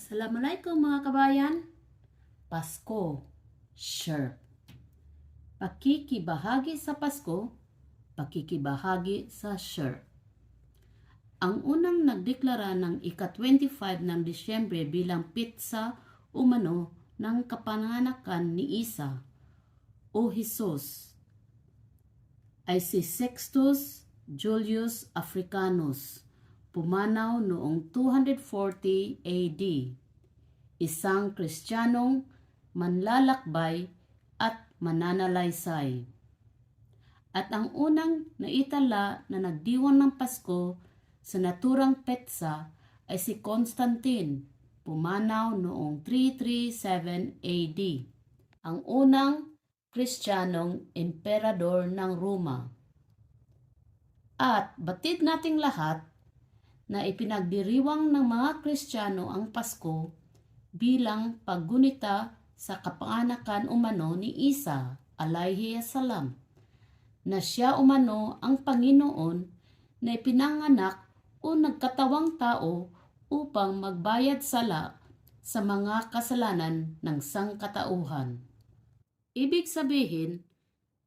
Assalamualaikum mga kabayan. Pasko, sure. Pakikibahagi sa Pasko, pakikibahagi sa sure. Ang unang nagdeklara ng ika-25 ng Disyembre bilang pitsa umano ng kapanganakan ni Isa o Jesus ay si Sextus Julius Africanus pumanaw noong 240 AD. Isang Kristiyanong manlalakbay at mananalaysay. At ang unang naitala na nagdiwang ng Pasko sa naturang petsa ay si Constantine, pumanaw noong 337 AD. Ang unang Kristiyanong emperador ng Roma. At batid nating lahat na ipinagdiriwang ng mga Kristiyano ang Pasko bilang paggunita sa kapanganakan umano ni Isa alayhi salam na siya umano ang Panginoon na ipinanganak o nagkatawang tao upang magbayad sala sa mga kasalanan ng sangkatauhan. Ibig sabihin,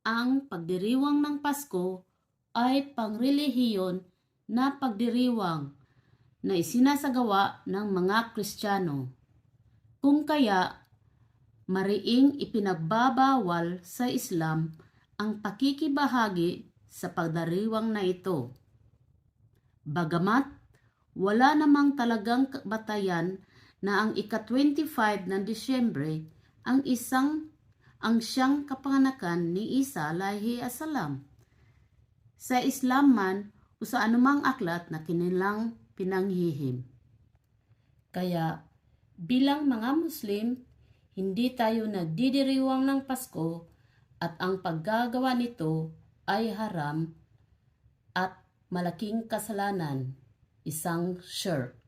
ang pagdiriwang ng Pasko ay pangrelihiyon na pagdiriwang na isinasagawa ng mga Kristiyano. Kung kaya, mariing ipinagbabawal sa Islam ang pakikibahagi sa pagdiriwang na ito. Bagamat, wala namang talagang batayan na ang ika-25 ng Disyembre ang isang ang siyang kapanganakan ni Isa alaihi asalam. Sa Islam man, o sa anumang aklat na kinilang pinanghihim. Kaya bilang mga Muslim, hindi tayo nagdidiriwang ng Pasko at ang paggagawa nito ay haram at malaking kasalanan, isang shirk.